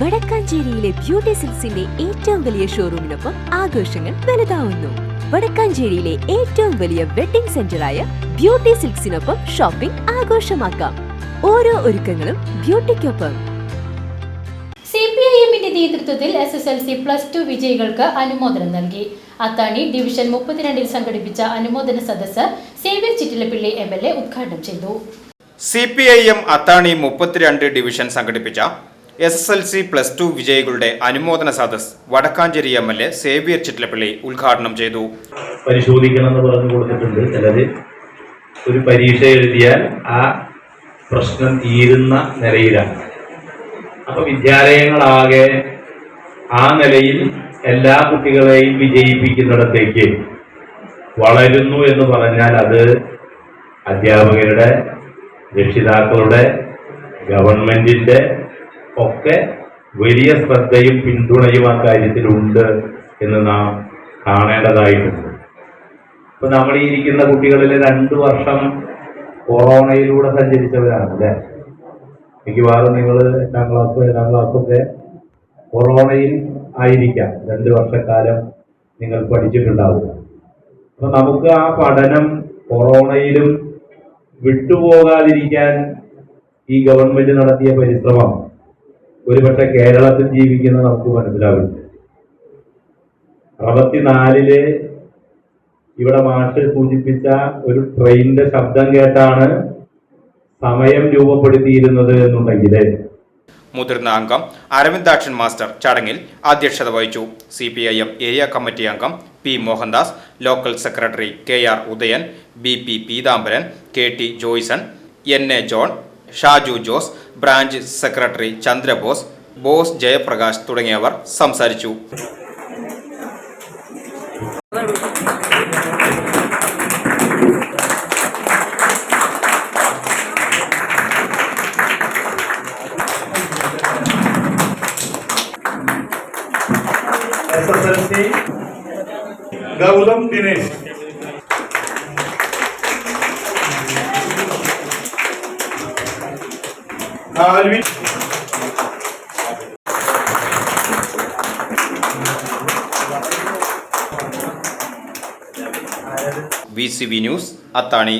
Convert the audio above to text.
വടക്കാഞ്ചേരിയിലെ beauty സിൽസിന്റെ ഏറ്റവും വലിയ ഷോറൂമിനൊപ്പം ആഘോഷങ്ങൾ വലുതാവുന്നു. വടക്കാഞ്ചേരിയിലെ ഏറ്റവും വലിയ വെഡിംഗ് സെന്ററായ ബ്യൂട്ടി സിൽക്സിനൊപ്പം ഷോപ്പിംഗ് ആഘോഷമാക്കാം. ഓരോ ഒരുക്കങ്ങളും ബ്യൂട്ടിക്കൊപ്പം. സി പി ഐ എമ്മിന്റെ നേതൃത്വത്തിൽ S S L C plus two വിജയികൾക്ക് അനുമോദനം നൽകി. അത്താണി ഡിവിഷൻ മുപ്പത്തിരണ്ടിൽ സംഘടിപ്പിച്ച അനുമോദന സദസ്സ് Xavier Chittilappilly M L A ഉദ്ഘാടനം ചെയ്തു. C P I M Athani മുപ്പത്തിരണ്ട് ഡിവിഷൻ സംഘടിപ്പിച്ച S S L C plus two വിജയികളുടെ അനുമോദന സദസ് Wadakkanchery M L A Xavier Chittilappilly ഉദ്ഘാടനം ചെയ്തു. പരിശോധിക്കണം എന്ന് പറഞ്ഞു കൊടുത്തിട്ടുണ്ട്. ചിലര് ഒരു പരീക്ഷ എഴുതിയാൽ ആ പ്രശ്നം തീരുന്ന നിലയിലാണ്. അപ്പൊ വിദ്യാലയങ്ങളാകെ ആ നിലയിൽ എല്ലാ കുട്ടികളെയും വിജയിപ്പിക്കുന്നിടത്തേക്ക് വളരുന്നു എന്ന് പറഞ്ഞാൽ അത് അധ്യാപകരുടെ രക്ഷിതാക്കളുടെ ഗവൺമെന്റിന്റെ ഒക്കെ വലിയ ശ്രദ്ധയും പിന്തുണയും ആ കാര്യത്തിലുണ്ട് എന്ന് നാം കാണേണ്ടതായിട്ടുണ്ട്. ഇപ്പൊ നമ്മൾ ഈ ഇരിക്കുന്ന കുട്ടികളിൽ രണ്ടു വർഷം കൊറോണയിലൂടെ സഞ്ചരിച്ചവരാണ് അല്ലേ മിക്കവാറും നിങ്ങൾ എട്ടാം ക്ലാസ് ഏഴാം ക്ലാസ്സൊക്കെ കൊറോണയിൽ ആയിരിക്കാം. രണ്ട് വർഷക്കാലം നിങ്ങൾ പഠിച്ചിട്ടുണ്ടാവുക. അപ്പൊ നമുക്ക് ആ പഠനം കൊറോണയിലും വിട്ടുപോകാതിരിക്കാൻ ഈ ഗവൺമെന്റ് നടത്തിയ പരിശ്രമം ഒരുപക്ഷെ കേരളത്തിൽ ജീവിക്കുന്ന നമുക്ക് മനസ്സിലാവില്ല. അറുപത്തിനാലിൽ ഇവിടെ മാഷ് സൂചിപ്പിച്ച ഒരു ട്രെയിനിന്റെ ശബ്ദം കേട്ടാണ് സമയം രൂപപ്പെടുത്തിയിരുന്നത് എന്നുണ്ടെങ്കിൽ മുതിർന്ന അംഗം അരവിന്ദാക്ഷൻ മാസ്റ്റർ ചടങ്ങിൽ അധ്യക്ഷത വഹിച്ചു. C P I M area committee അംഗം P Mohandas local secretary K R Udayan B P Pitambaran K T Joyson N A John Shaju Jose branch secretary Chandrabose Bose Jayaprakash തുടങ്ങിയവർ സംസാരിച്ചു. Gautham Dinesh Alvin. V C V news Athani.